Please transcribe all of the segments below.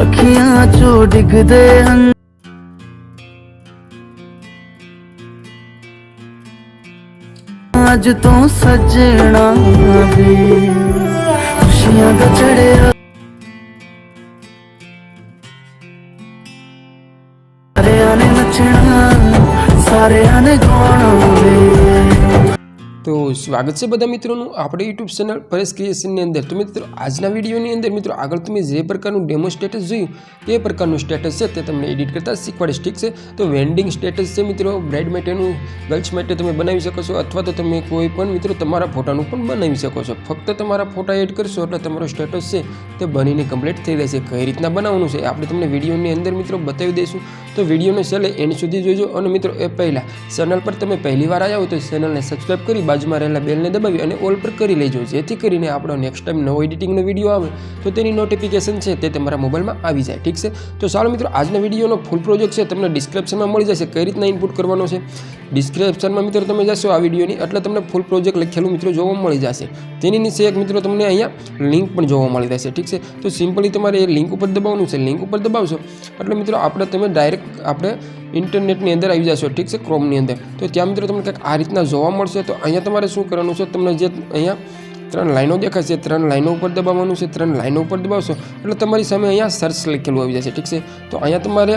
ਅੱਖੀਆਂ ਚੋਂ ਡਿੱਗਦੇ ਹਨ। ਅੱਜ ਤੋਂ ਸੱਜਣਾ ਵੀ ਖੁਸ਼ੀਆਂ ਦਾ ਚੜਿਆ ਸਾਰਿਆਂ ਨੇ ਨੱਚਣਾ, ਸਾਰਿਆਂ ਨੇ ਗਾਉਣਾ તો સ્વાગત છે બધા મિત્રોનું આપણે યુટ્યુબ ચેનલ પરેશ ક્રિએશનની અંદર. તો મિત્રો, આજના વિડીયોની અંદર મિત્રો, આગળ તમે જે પ્રકારનું ડેમો સ્ટેટસ જોયું એ પ્રકારનું સ્ટેટસ છે તે તમને એડિટ કરતાં શીખવાડીશ ઠીક છે. તો વેન્ડિંગ સ્ટેટસ છે મિત્રો બ્રાઇડ માટેનું ગર્લ્સ માટે તમે બનાવી શકો છો, અથવા તો તમે કોઈ પણ મિત્રો તમારા ફોટાનું પણ બનાવી શકો છો. ફક્ત તમારા ફોટા એડ કરશો એટલે તમારો સ્ટેટસ છે તે બનીને કમ્પ્લીટ થઈ રહેશે કઈ રીતના બનાવવાનું છે આપણે તમને વિડીયોની અંદર મિત્રો બતાવી દઈશું. તો વિડીયોને છેલ્લે એન્ડ સુધી જોજો અને મિત્રો એ પહેલાં ચેનલ પર તમે પહેલી વાર આવ્યા હો તો ચેનલને સબસ્ક્રાઈબ કરી બાજુમાં રહેલા બેલને દબાવી અને ઓલ પર કરી લેજો, જેથી કરીને આપણો નેક્સ્ટ ટાઈમ નવો એડિટિંગનો વીડિયો આવે તો તેની નોટિફિકેશન છે તે તમારા મોબાઈલમાં આવી જાય, ઠીક છે? તો ચાલો મિત્રો, આજના વિડીયોનો ફૂલ પ્રોજેક્ટ છે, તમને ડિસ્ક્રિપ્શનમાં મળી જશે કઈ રીતના ઇનપુટ કરવાનો છે. ડિસ્ક્રિપ્શનમાં મિત્રો તમે જશો આ વિડીયોની. એટલે તમને ફૂલ પ્રોજેક્ટ લખેલું મિત્રો જોવા મળી જશે. તેની નીચે એક મિત્રો તમને અહીંયા લિંક પણ જોવા મળી જશે. ઠીક છે? તો સિમ્પલી તમારે એ લિંક ઉપર દબાવવાનું છે. લિંક ઉપર દબાવશો. એટલે મિત્રો આપણે તમે ડાયરેક્ટ આપણે ઇન્ટરનેટની અંદર આવી જશો. ઠીક છે? ક્રોમની અંદર. તો ત્યાં મિત્રો તમને કંઈક આ રીતના જોવા મળશે. તો અહીંયા તમારે શું કરવાનું છે? તમને જે અહીંયા ત્રણ લાઈનો દેખાશે ત્રણ લાઈનો ઉપર દબાવવાનું છે, ત્રણ લાઈનો ઉપર દબાવશો. એટલે તમારી સામે અહીંયા સર્ચ લખેલું આવી જશે, ઠીક છે? તો અહીંયા તમારે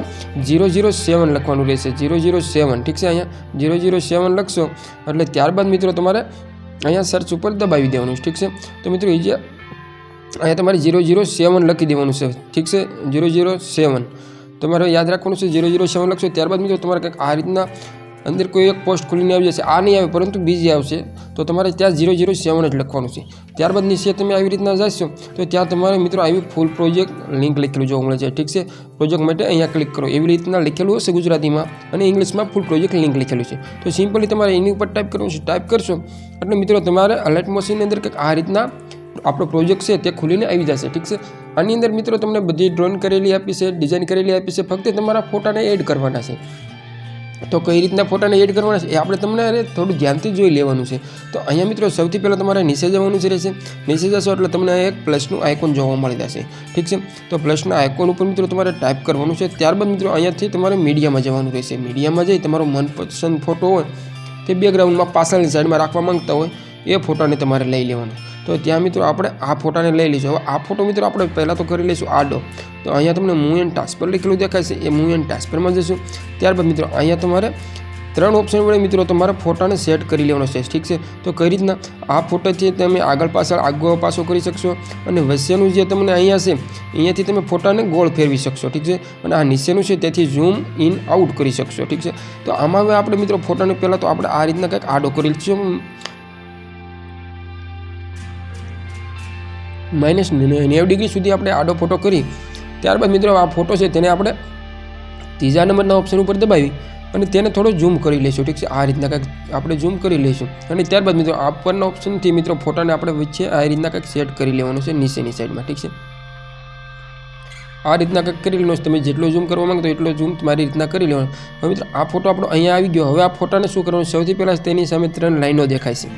ઝીરો ઝીરો સેવન લખવાનું રહેશે ઝીરો ઝીરો સેવન ઠીક છે? અહીંયા ઝીરો ઝીરો સેવન લખશો. એટલે ત્યારબાદ મિત્રો તમારે અહીંયા સર્ચ ઉપર દબાવી દેવાનું છે, ઠીક છે? તો મિત્રો એ જે અહીંયા તમારે ઝીરો ઝીરો સેવન લખી દેવાનું છે, ઠીક છે? ઝીરો ઝીરો સેવન તમારે યાદ રાખવાનું છે ઝીરો ઝીરો સેવન લખશો. ત્યારબાદ મિત્રો તમારે કંઈક આ રીતના અંદર કોઈ એક પોસ્ટ ખુલીને આવી જશે. આ નહીં આવે, પરંતુ બીજી આવશે. તો તમારે ત્યાં ઝીરો ઝીરો સેવન જ લખવાનું છે. ત્યારબાદ નીચે તમે આવી રીતના જશો, તો ત્યાં તમારે મિત્રો આવી ફૂલ પ્રોજેક્ટ લિંક લખેલું જોવા મળે છે. ઠીક છે? પ્રોજેક્ટ માટે અહીંયા ક્લિક કરો. એવી રીતના લખેલું હશે ગુજરાતીમાં અને ઇંગ્લિશમાં ફૂલ પ્રોજેક્ટ લિંક લખેલું છે. તો સિમ્પલી તમારે એની ઉપર ટાઈપ કરવું છે. ટાઈપ કરશો, એટલે મિત્રો તમારે અલર્ટ મશીનની અંદર કંઈક આ રીતના આપણો પ્રોજેક્ટ છે તે ખુલીને આવી જશે. ઠીક છે? આની અંદર મિત્રો તમને બધી ડ્રોઈંગ કરેલી આપી છે ડિઝાઇન કરેલી આપી છે. ફક્ત તમારા ફોટાને એડ કરવાના છે. તો કઈ રીતના ફોટાને એડ કરવાના છે એ આપણે તમને અરે થોડું ધ્યાનથી જોઈ લેવાનું છે. તો અહીંયા મિત્રો સૌથી પહેલાં તમારે નીચે જવાનું જ રહેશે. નીચે જશો એટલે તમને એક પ્લસનું આઇકોન જોવા મળી જશે. ઠીક છે? તો પ્લસના આઇકોન ઉપર મિત્રો તમારે ટાઈપ કરવાનું છે. ત્યારબાદ મિત્રો અહીંયાથી તમારે મીડિયામાં જવાનું રહેશે. મીડિયામાં જઈ તમારો મનપસંદ ફોટો હોય તે બેકગ્રાઉન્ડમાં પાછળની સાઈડમાં રાખવા માંગતા હોય એ ફોટાને તમારે લઈ લેવાનો. તો ત્યાં મિત્રો આપણે આ ફોટાને લઈ લઈશું. હવે આ ફોટો મિત્રો આપણે પહેલાં તો કરી લઈશું આડો. તો અહીંયા તમને મૂવ એન્ડ ટ્રાન્સફર લખેલું દેખાશે એ મૂવ એન્ડ ટ્રાન્સફરમાં જશું ત્યારબાદ મિત્રો અહીંયા તમારે ત્રણ ઓપ્શન વડે મિત્રો તમારે ફોટાને સેટ કરી લેવાનો છે. ઠીક છે? તો કઈ રીતના? આ ફોટાથી તમે આગળ પાછળ આગો પાછો કરી શકશો. અને વચ્ચેનું જે તમને અહીંયા છે, અહીંયાથી તમે ફોટાને ગોળ ફેરવી શકશો. ઠીક છે? અને આ નીચેનું છે તેથી ઝૂમ ઇન આઉટ કરી શકશો. ઠીક છે? તો આમાં હવે આપણે મિત્રો ફોટાને પહેલાં તો આપણે આ રીતના કંઈક આડો કરી લઈશું. માઇનસ નેવું ડિગ્રી સુધી આપણે આડો ફોટો કરી, ત્યારબાદ મિત્રો આ ફોટો છે તેને આપણે ત્રીજા નંબરના ઓપ્શન ઉપર દબાવી અને તેને થોડો ઝૂમ કરી લઈશું, ઠીક છે? આ રીતના કંઈક આપણે ઝૂમ કરી લઈશું. અને ત્યારબાદ મિત્રો આ પરના ઓપ્શનથી મિત્રો ફોટાને આપણે વચ્ચે આ રીતના કંઈક સેટ કરી લેવાનું છે, નીચેની સાઈડમાં ઠીક છે? આ રીતના કંઈક કરી લેવાનું તમે જેટલો ઝૂમ કરવા માંગતો એટલો ઝૂમ તમારી રીતના કરી લેવાનો. હવે મિત્રો આ ફોટો આપણો અહીંયા આવી ગયો. હવે આ ફોટાને શું કરવાનું સૌથી પહેલાં તેની સામે ત્રણ લાઈનો દેખાય છે.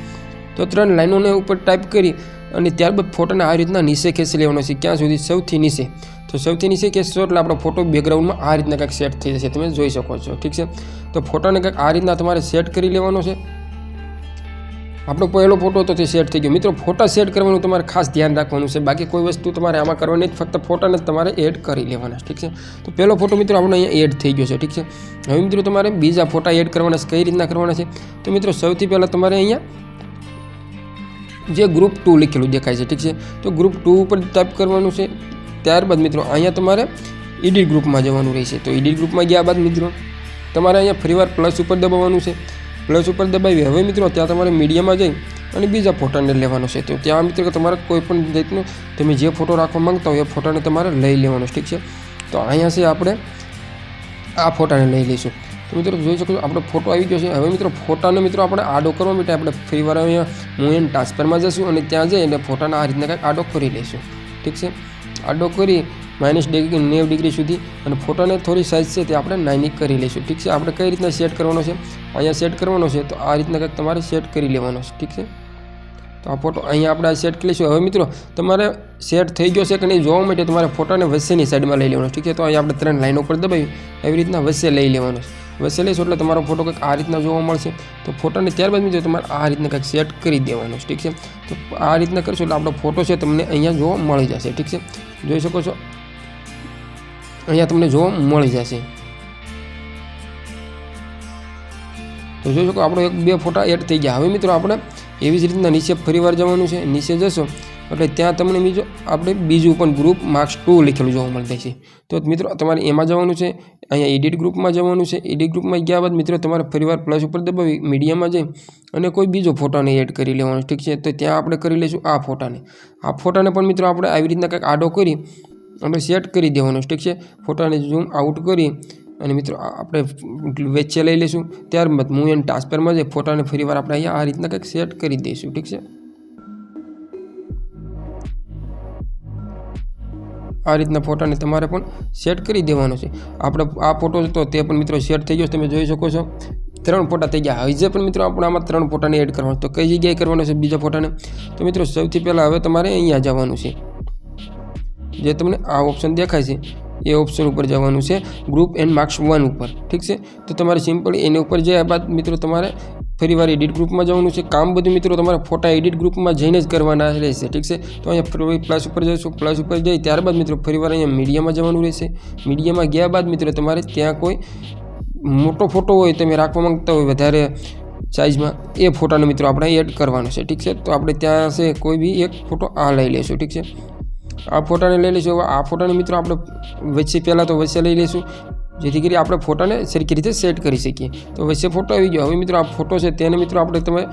તો ત્રણ લાઈનોને ઉપર ટાઈપ કરી અને ત્યારબાદ ફોટોને આ રીતના નીચે ખેંચી લેવાનો છે. ક્યાં સુધી? સૌથી નીચે. તો સૌથી નીચે ખેંચશો એટલે આપણો ફોટો બેકગ્રાઉન્ડમાં આ રીતના કંઈક સેટ થઈ જશે. તમે જોઈ શકો છો. ઠીક છે? તો ફોટોને કંઈક આ રીતના તમારે સેટ કરી લેવાનો છે. આપણો પહેલો ફોટો તો તે સેટ થઈ ગયો. મિત્રો, ફોટા સેટ કરવાનું તમારે ખાસ ધ્યાન રાખવાનું છે. બાકી કોઈ વસ્તુ તમારે આમાં કરવાની ફક્ત ફોટાને તમારે એડ કરી લેવાના ઠીક છે? તો પહેલો ફોટો મિત્રો આપણો અહીંયા એડ થઈ ગયો છે. ઠીક છે? હવે મિત્રો તમારે બીજા ફોટા એડ કરવાના છે. કઈ રીતના કરવાના છે? તો મિત્રો, સૌથી પહેલાં તમારે અહીંયા જે ગ્રુપ ટુ લખેલું દેખાય છે, ઠીક છે? તો ગ્રુપ ટુ ઉપર ટાઈપ કરવાનું છે. ત્યારબાદ મિત્રો, અહીંયા તમારે એડિટ ગ્રુપમાં જવાનું રહેશે. તો એડિટ ગ્રુપમાં ગયા બાદ મિત્રો, તમારે અહીંયા ફરીવાર પ્લસ ઉપર દબાવવાનું છે. પ્લસ ઉપર દબાવી, હવે મિત્રો, ત્યાં તમારે મીડિયામાં જઈ અને બીજા ફોટાને લેવાનો છે. તો ત્યાં મિત્રો તમારે કોઈ પણ રીતનું તમે જે ફોટો રાખવા માંગતા હોય એ ફોટાને તમારે લઈ લેવાનો ઠીક છે? તો અહીંયા છે આપણે આ ફોટાને લઈ લઈશું. તો મિત્રો જોઈ શકો છો, આપણો ફોટો આવી ગયો છે. હવે મિત્રો ફોટાને મિત્રો આપણે આડો કરવા માટે આપણે ફરી વાર અહીંયા હું એન ટ્રાન્સફરમાં જશું અને ત્યાં જઈ અને ફોટાને આ રીતના કંઈક આડો કરી લઈશું. ઠીક છે? આડો કરી માઇનસ ડિગ્રી નેવ ડિગ્રી સુધી અને ફોટાને થોડી સાઇઝ છે તે આપણે નાની કરી લઈશું. ઠીક છે? આપણે કઈ રીતના સેટ કરવાનો છે? અહીંયા સેટ કરવાનો છે તો આ રીતના કંઈક તમારે સેટ કરી લેવાનો છે. ઠીક છે? તો આ ફોટો અહીંયા આપણે સેટ કરી લઈશું. હવે મિત્રો તમારે સેટ થઈ ગયો છે કે નહીં જોવા માટે તમારે ફોટોને વચ્ચેની સાઈડમાં લઈ લેવાનો ઠીક છે? તો અહીંયા આપણે ત્રણ લાઈનો પર દબાવી એવી રીતના વચ્ચે લઈ લેવાનો છે. વચ્ચે લઈશું એટલે તમારો ફોટો કંઈક આ રીતના જોવા મળશે. તો ફોટોને ત્યારબાદ મિત્રો તમારે આ રીતના કંઈક સેટ કરી દેવાનો ઠીક છે? તો આ રીતના કરશો એટલે આપણો ફોટો છે તમને અહીંયા જોવા મળી જશે, ઠીક છે? જોઈ શકો છો? અહીંયા તમને જોવા મળી જશે. તો જોઈ શકો, આપણો એક બે ફોટા એડ થઈ ગયા. હવે મિત્રો આપણે એવી જ રીતના નીચે ફરીવાર જવાનું છે, નીચે જશો. એટલે ત્યાં તમને બીજો આપણે બીજું પણ ગ્રુપ માર્ક્સ ટુ લખેલું જોવા મળે છે. તો મિત્રો, તમારે એમાં જવાનું છે, અહીંયા એડિટ ગ્રુપમાં જવાનું છે. એડિટ ગ્રુપમાં ગયા બાદ મિત્રો, તમારે ફરીવાર પ્લસ ઉપર દબાવી મીડિયામાં જઈ અને કોઈ બીજો ફોટાને એડ કરી લેવાનો, ઠીક છે? તો ત્યાં આપણે કરી લઈશું આ ફોટાને આ ફોટાને પણ મિત્રો, આપણે આવી રીતના કંઈક આડો કરી આપણે સેટ કરી દેવાનો, ઠીક છે? ફોટાને ઝૂમ આઉટ કરી અને મિત્રો આપણે વેચે લઈ લઈશું. ત્યારબાદ હું એને ટ્રાન્સફરમાં જઈ ફોટાને ફરીવાર આપણે અહીંયા આ રીતના કંઈક સેટ કરી દઈશું, ઠીક છે? આ રીતના ફોટાને તમારે પણ સેટ કરી દેવાનો છે. આપણે આ ફોટો તો તે પણ મિત્રો સેટ થઈ ગયો તમે જોઈ શકો છો. ત્રણ ફોટા થઈ ગયા. હજે પણ મિત્રો આપણે આમાં ત્રણ ફોટાને એડ કરવાનો તો કઈ જગ્યાએ કરવાનો છે બીજા ફોટાને તો મિત્રો સૌથી પહેલાં હવે તમારે અહીંયા જવાનું છે. જે તમને આ ઓપ્શન દેખાય છે, એ ઓપ્શન ઉપર જવાનું છે ગ્રુપ એન્ડ માર્ક્સ વન ઉપર. ઠીક છે? તો તમારે સિમ્પલ એની ઉપર જયા બાદ મિત્રો તમારે ફરીવાર એડિટ ગ્રુપમાં જવાનું છે. કામ બધું મિત્રો તમારે ફોટા એડિટ ગ્રુપમાં જઈને જ કરવાના રહેશે, ઠીક છે? તો અહીંયા પ્લસ ઉપર જઈશું. પ્લસ ઉપર જઈ ત્યારબાદ મિત્રો ફરીવાર અહીંયા મીડિયામાં જવાનું રહેશે. મીડિયામાં ગયા બાદ મિત્રો તમારે ત્યાં કોઈ મોટો ફોટો હોય તમે રાખવા માંગતા હોય વધારે સાઇઝમાં એ ફોટાનો મિત્રો આપણે એડ કરવાનો છે, ઠીક છે? તો આપણે ત્યાં છે કોઈ બી એક ફોટો આ લઈ લઈશું, ઠીક છે? આ ફોટાને લઈ લઈશું. આ ફોટાને મિત્રો આપણે વચ્ચે પહેલાં તો વચ્ચે લઈ લઈશું. જેથી કરી આપણે ફોટાને સરખી રીતે સેટ કરી શકીએ. તો વચ્ચે ફોટો આવી ગયો. હવે મિત્રો આ ફોટો છે તેને મિત્રો આપણે તમે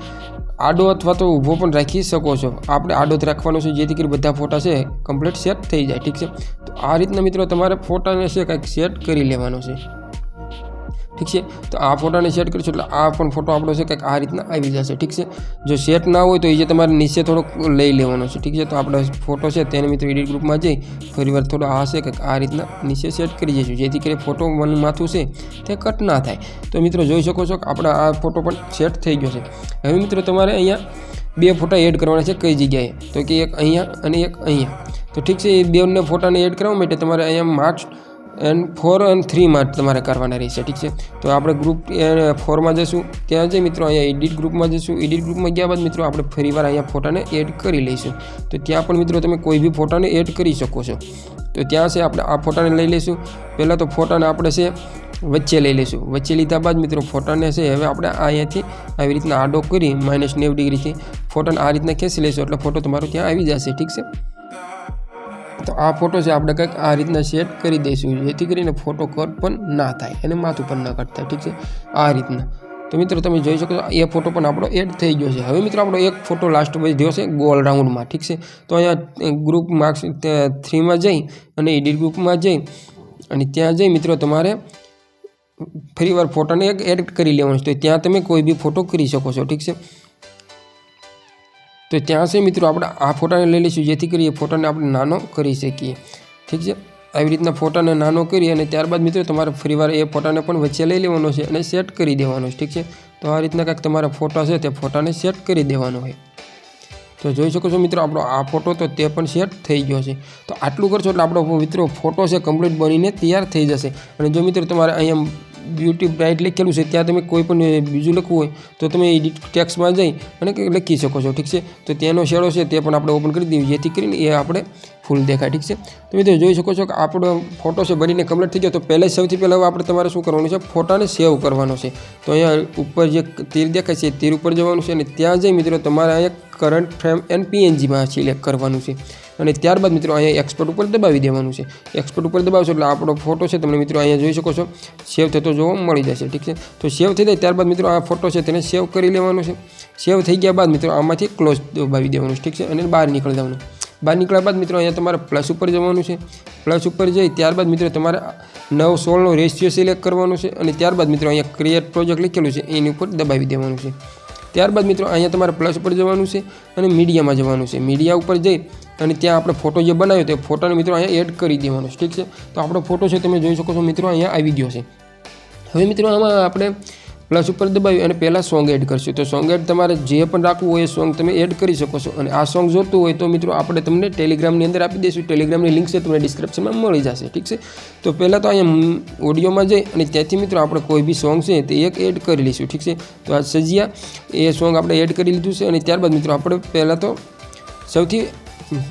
આડો અથવા તો ઊભો પણ રાખી શકો છો. આપણે આડો જ રાખવાનો છે જેથી કરી બધા ફોટા છે કમ્પ્લીટ સેટ થઈ જાય. ઠીક છે? તો આ રીતના મિત્રો તમારે ફોટાને છે કંઈક સેટ કરી લેવાનો છે. ઠીક છે? તો આ ફોટાને સેટ કરીશું એટલે આ પણ ફોટો આપણો છે કંઈક આ રીતના આવી જશે, ઠીક છે? જો સેટ ના હોય તો એ જે તમારે નીચે થોડોક લઈ લેવાનો છે, ઠીક છે? તો આપણો ફોટો છે તેને મિત્રો એડિટ ગ્રુપમાં જઈ ફરીવાર થોડો આ છે કંઈક આ રીતના નીચે સેટ કરી જઈશું, જેથી કરી ફોટો મન માથું છે તે કટ ના થાય. તો મિત્રો જોઈ શકો છો કે આપણા આ ફોટો પણ સેટ થઈ ગયો છે. હવે મિત્રો તમારે અહીંયા બે ફોટા એડ કરવાના છે કઈ જગ્યાએ? તો કે એક અહીંયા અને એક અહીંયા. તો ઠીક છે, એ બેને ફોટાને એડ કરવા માટે તમારે અહીંયા માર્ક્સ એન્ડ ફોર એન્ડ થ્રીમાં તમારે કરવાના રહેશે, ઠીક છે? તો આપણે ગ્રુપ ફોરમાં જશું. ત્યાં જઈ મિત્રો અહીંયા એડિટ ગ્રુપમાં જશું. એડિટ ગ્રુપમાં ગયા બાદ મિત્રો આપણે ફરીવાર અહીંયા ફોટાને એડ કરી લઈશું. તો ત્યાં પણ મિત્રો તમે કોઈ બી ફોટાને એડ કરી શકો છો. તો ત્યાં છે આપણે આ ફોટાને લઈ લઈશું. પહેલાં તો ફોટાને આપણે છે વચ્ચે લઈ લઈશું. વચ્ચે લીધા બાદ મિત્રો ફોટાને છે હવે આપણે અહીંયાથી આવી રીતના આડો કરી માઇનસ નેવ ડિગ્રીથી ફોટાને આ રીતના ખેંચી લઈશું. એટલે ફોટો તમારો ત્યાં આવી જશે, ઠીક છે? તો આ ફોટો છે, આપણે કંઈક આ રીતના સેટ કરી દઈશું. જેથી કરીને ફોટો કટ પણ ના થાય અને માથું પણ ના કટ થાય. ઠીક છે? આ રીતના. તો મિત્રો, તમે જોઈ શકો છો, એ ફોટો પણ આપણો એડ થઈ ગયો છે. હવે મિત્રો, આપણો એક ફોટો લાસ્ટ વધ્યો છે ગોલ રાઉન્ડમાં ઠીક છે? તો અહીંયા ગ્રુપ માર્ક્સ થ્રીમાં જઈ અને એડિટ ગ્રુપમાં જઈ અને ત્યાં જઈ મિત્રો, તમારે ફરીવાર ફોટોને એક એડ કરી લેવાનું છે. તો ત્યાં તમે કોઈ બી ફોટો કરી શકો છો. ઠીક છે? તો ત્યાં છે મિત્રો આપણે આ ફોટાને લઈ લઈશું. જેથી કરી એ ફોટાને આપણે નાનો કરી શકીએ. ઠીક છે? આવી રીતના ફોટાને નાનો કરી અને ત્યારબાદ મિત્રો તમારે ફરીવાર એ ફોટાને પણ વચ્ચે લઈ લેવાનો છે અને સેટ કરી દેવાનો છે. ઠીક છે? તો આ રીતના કાંઈક તમારા ફોટા છે તે ફોટાને સેટ કરી દેવાનો હોય. તો જોઈ શકો છો મિત્રો આપણો આ ફોટો તો તે પણ સેટ થઈ ગયો છે. તો આટલું કરશો એટલે આપણો મિત્રો ફોટો છે કમ્પ્લીટ બનીને તૈયાર થઈ જશે. અને જો મિત્રો તમારે અહીંયા બ્યુટી બ્રાઇટ લખેલું છે, ત્યાં તમે કોઈ પણ બીજું લખવું હોય, તો તમે એડિટ ટેક્સમાં જઈ અને લખી શકો છો, ઠીક છે? તો તેનો શેડો છે, તે પણ આપણે ઓપન કરી દઈએ, જેથી કરીને એ આપણે ફૂલ દેખાય, ઠીક છે? તો મિત્રો જોઈ શકો છો કે આપણો ફોટો છે, બનીને કમ્પ્લીટ થઈ ગયો. તો પહેલાં સૌથી પહેલાં આપણે તમારે શું કરવાનું છે, ફોટાને સેવ કરવાનો છે. તો અહીંયા ઉપર જે તીર દેખાય છે તીર ઉપર જવાનું છે અને ત્યાં જઈ મિત્રો તમારે અહીંયા કરંટ ફ્રેમ એન્ડ પીએનજીમાં સિલેક્ટ કરવાનું છે. અને ત્યારબાદ મિત્રો અહીંયા એક્સપોર્ટ ઉપર દબાવી દેવાનું છે. એક્સપોર્ટ ઉપર દબાવશો એટલે આપણો ફોટો છે તમને મિત્રો અહીંયા જોઈ શકો છો. સેવ થતો જોવા મળી જશે, ઠીક છે? તો સેવ થઈ જાય ત્યારબાદ મિત્રો આ ફોટો છે તેને સેવ કરી લેવાનો છે. સેવ થઈ ગયા બાદ મિત્રો આમાંથી ક્લોઝ દબાવી દેવાનું છે ઠીક છે? અને બહાર નીકળી જવાનું બહાર નીકળ્યા બાદ મિત્રો અહીંયા તમારે પ્લસ ઉપર જવાનું છે. પ્લસ ઉપર જઈ ત્યારબાદ મિત્રો તમારે નવ સોળનો રેશિયો સિલેક્ટ કરવાનો છે અને ત્યારબાદ મિત્રો અહીંયા ક્રિએટ પ્રોજેક્ટ લખેલું છે, એની ઉપર દબાવી દેવાનું છે. ત્યારબાદ મિત્રો અહીંયા તમારે પ્લસ ઉપર જવાનું છે અને મીડિયામાં જવાનું છે. મીડિયા ઉપર જઈ અને ત્યાં આપણે ફોટો જે બનાવ્યો તે ફોટાને મિત્રો અહીંયા એડ કરી દેવાનો ઠીક છે? તો આપણો ફોટો છે તમે જોઈ શકો છો મિત્રો અહીંયા આવી ગયો છે. હવે મિત્રો આમાં આપણે પ્લસ ઉપર દબાવી અને પહેલાં સોંગ એડ કરશું. તો સોંગ એડ તમારે જે પણ રાખવું હોય એ સોંગ તમે એડ કરી શકો છો અને આ સોંગ જોતું હોય તો મિત્રો આપણે તમને ટેલિગ્રામની અંદર આપી દઈશું. ટેલિગ્રામની લિંક છે તમને ડિસ્ક્રિપ્શનમાં મળી જશે, ઠીક છે? તો પહેલાં તો અહીંયા ઓડિયોમાં જઈ અને ત્યાંથી મિત્રો આપણે કોઈ બી સોંગ છે તે એક એડ કરી લઈશું, ઠીક છે? તો આ સજિયા એ સોંગ આપણે એડ કરી લીધું છે અને ત્યારબાદ મિત્રો આપણે પહેલાં તો સૌથી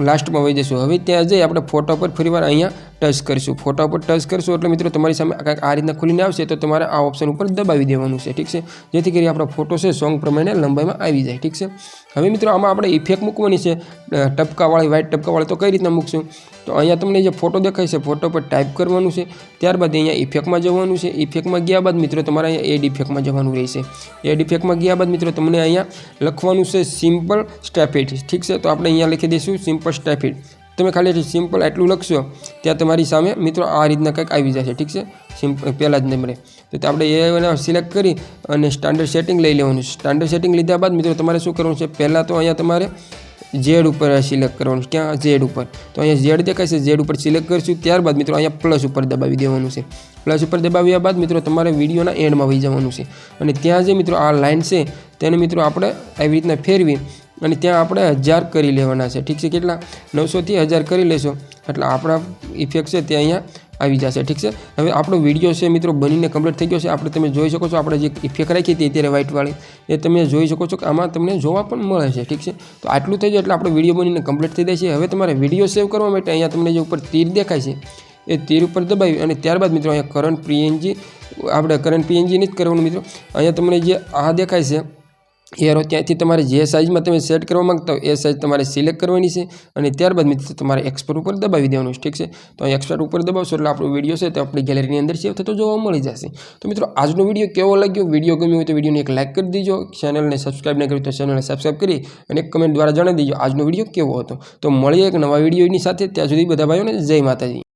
લાસ્ટમાં વહી જઈશું હવે ત્યાં જઈ આપણે ફોટો પર ફરીવાર અહીંયા ટચ કરીશું. ફોટા ઉપર ટચ કરશું એટલે મિત્રો તમારી સામે કાંઈક આ રીતના ખુલીને આવશે તો તમારે આ ઓપ્શન ઉપર દબાવી દેવાનું છે, ઠીક છે? જેથી કરી આપણો ફોટો છે સોંગ પ્રમાણે લંબાઈમાં આવી જાય, ઠીક છે? હવે મિત્રો આમાં આપણે ઇફેક્ટ મૂકવાની છે. ટપકાવાળી વ્હાઇટ ટપકાવાળી તો કઈ રીતના મૂકશું? તો અહીંયા તમને જે ફોટો દેખાય છે ફોટો પર ટાઈપ કરવાનું છે. ત્યારબાદ અહીંયા ઇફેક્ટમાં જવાનું છે. ઇફેક્ટમાં ગયા બાદ મિત્રો તમારે અહીંયા એડ ઇફેક્ટમાં જવાનું રહેશે. એડ ઇફેક્ટમાં ગયા બાદ મિત્રો તમને અહીંયા લખવાનું છે સિમ્પલ સ્ટેફિડ ઠીક છે? તો આપણે અહીંયા લખી દઈશું સિમ્પલ સ્ટેફિટ તમે ખાલી સિમ્પલ આટલું લખશો, ત્યાં તમારી સામે મિત્રો આ રીતના કંઈક આવી જશે, ઠીક છે? સિમ્પલ પહેલાં જ નંબરે. તો આપણે એ સિલેક્ટ કરી અને સ્ટાન્ડર્ડ સેટિંગ લઈ લેવાનું સ્ટાન્ડર્ડ સેટિંગ લીધા બાદ મિત્રો તમારે શું કરવાનું છે? પહેલાં તો અહીંયા તમારે ઝેડ ઉપર સિલેક્ટ કરવાનું ક્યાં? ઝેડ ઉપર. તો અહીંયા ઝેડ દેખાય છે. ઝેડ ઉપર સિલેક્ટ કરીશું. ત્યારબાદ મિત્રો અહીંયા પ્લસ ઉપર દબાવી દેવાનું છે. પ્લસ ઉપર દબાવ્યા બાદ મિત્રો તમારે વિડીયોના એન્ડમાં વહી જવાનું છે. અને ત્યાં જે મિત્રો આ લાઇન છે, તેને મિત્રો આપણે આવી રીતના ફેરવી અને ત્યાં આપણે હજાર કરી લેવાના છે. ઠીક છે કેટલા? નવસોથી હજાર કરી લેશો. એટલે આપણા ઇફેક્ટ છે તે અહીંયા આવી જશે. ઠીક છે? હવે આપણો વીડિયો છે મિત્રો બનીને કમ્પ્લીટ થઈ ગયો છે. આપણે તમે જોઈ શકો છો આપણે જે ઇફેક્ટ રાખી હતી અત્યારે વ્હાઇટવાળી એ તમે જોઈ શકો છો કે આમાં તમને જોવા પણ મળે છે. ઠીક છે? તો આટલું થઈ જાય એટલે આપણો વીડિયો બનીને કમ્પ્લીટ થઈ જાય છે. હવે તમારે વીડિયો સેવ કરવા માટે અહીંયા તમને જે ઉપર તીર દેખાય છે, એ તીર ઉપર દબાવી અને ત્યારબાદ મિત્રો અહીંયા કરંટ પીએનજી આપણે કરંટ પીએનજી નથી કરવાનું મિત્રો. અહીંયા તમને જે આ દેખાય છે એરો ત્યાંથી તમારે જે સાઇઝમાં તમે સેટ કરવા માગતા હો એ સાઇઝ તમારે સિલેક્ટ કરવાની છે અને ત્યારબાદ મિત્રો તમારે એક્સપોર્ટ ઉપર દબાવી દેવાનું છે, ઠીક છે? તો અહીં એક્સપોર્ટ ઉપર દબાવશો એટલે આપણો વીડિયો છે તે આપણી ગેલેરીની અંદર સેવ થતો જોવા મળી જશે. તો મિત્રો આજનો વીડિયો કેવો લાગ્યો? વીડિયો ગમ્યો હોય તો વિડીયોને એક લાઇક કરી દીજો. ચેનલને સબસ્ક્રાઇબ ન કર્યું તો ચેનલને સબસ્ક્રાઈબ કરી અને કમેન્ટ દ્વારા જણાવી દીજો આજનો વીડિયો કેવો હતો. તો મળીએ એક નવા વિડીયોની સાથે. ત્યાં સુધી બધા ભાઈઓને જય માતાજી.